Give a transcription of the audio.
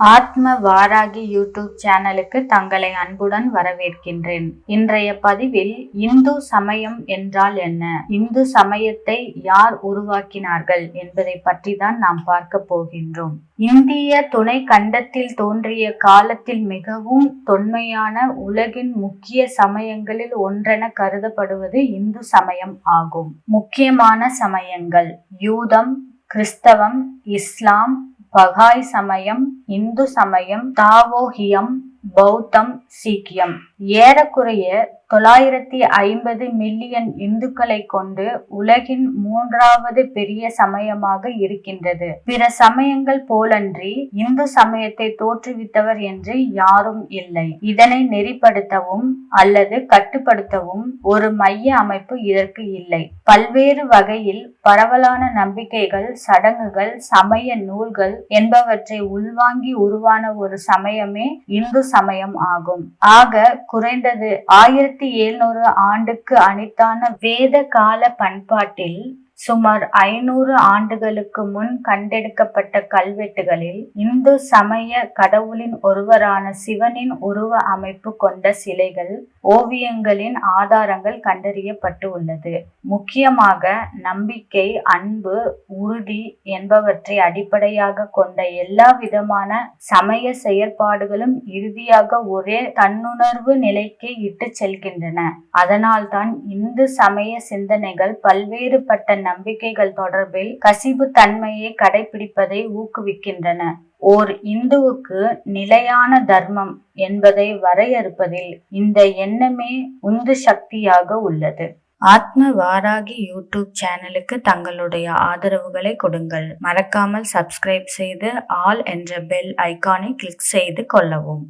ஆத்ம வாராகி யூடியூப் சேனலுக்கு தங்களை அன்புடன் வரவேற்கின்றேன். இன்றைய பதிவில் இந்து சமயம் என்றால் என்ன? இந்து சமயத்தை யார் உருவாக்கினார்கள் என்பதை பற்றி தான் நாம் பார்க்க போகின்றோம். இந்திய துணை கண்டத்தில் தோன்றிய காலத்தில் மிகவும் தொன்மையான உலகின் முக்கிய சமயங்களில் ஒன்றென கருதப்படுவது இந்து சமயம் ஆகும். முக்கியமான சமயங்கள் யூதம் கிறிஸ்தவம் இஸ்லாம் பகாய் சமயம் இந்து சமயம் தாவோஹியம் பௌத்தம் சீக்கியம். ஏறக்குறைய தொள்ளாயிரத்தி ஐம்பது மில்லியன் இந்துக்களை கொண்டு உலகின் மூன்றாவது பெரிய சமயமாக இருக்கின்றது. பிற சமயங்கள் போலன்றி இந்து சமயத்தை தோற்றுவித்தவர் என்று யாரும் இல்லை. இதனை நெறிப்படுத்தவும் அல்லது கட்டுப்படுத்தவும் ஒரு மைய அமைப்பு இதற்கு இல்லை. பல்வேறு வகையில் பரவலான நம்பிக்கைகள் சடங்குகள் சமய நூல்கள் என்பவற்றை உள்வாங்கி உருவான ஒரு சமயமே இந்து சமயம் ஆகும். ஆக குறைந்தது ஆயிரத்தி எழுநூறு ஆண்டுக்கு அணித்தான வேத கால பண்பாட்டில் சுமார் ஐநூறு ஆண்டுகளுக்கு முன் கண்டெடுக்கப்பட்ட கல்வெட்டுகளில் இந்து சமய கடவுளின் ஒருவரான சிவனின் உருவ அமைப்பு கொண்ட சிலைகள் ஓவியங்களின் ஆதாரங்கள் கண்டறியப்பட்டு உள்ளது. முக்கியமாக நம்பிக்கை அன்பு உறுதி என்பவற்றை அடிப்படையாக கொண்ட எல்லா விதமான சமய செயற்பாடுகளும் இறுதியாக ஒரே தன்னுணர்வு நிலைக்கு இட்டு செல்கின்றன. அதனால்தான் இந்து சமய சிந்தனைகள் பல்வேறுபட்ட நம்பிக்கைகள் தொடர்பில் கசிவு தன்மையை கடைபிடிப்பதை ஊக்குவிக்கின்றன. ஓர் இந்துவுக்கு நிலையான தர்மம் என்பதை வரையறுப்பதில் இந்த எண்ணமே உந்து சக்தியாக உள்ளது. ஆத்ம வாராகி யூடியூப் சேனலுக்கு தங்களுடைய ஆதரவுகளை கொடுங்கள். மறக்காமல் சப்ஸ்கிரைப் செய்து ஆல் என்ற பெல் ஐக்கானை கிளிக் செய்து கொள்ளவும்.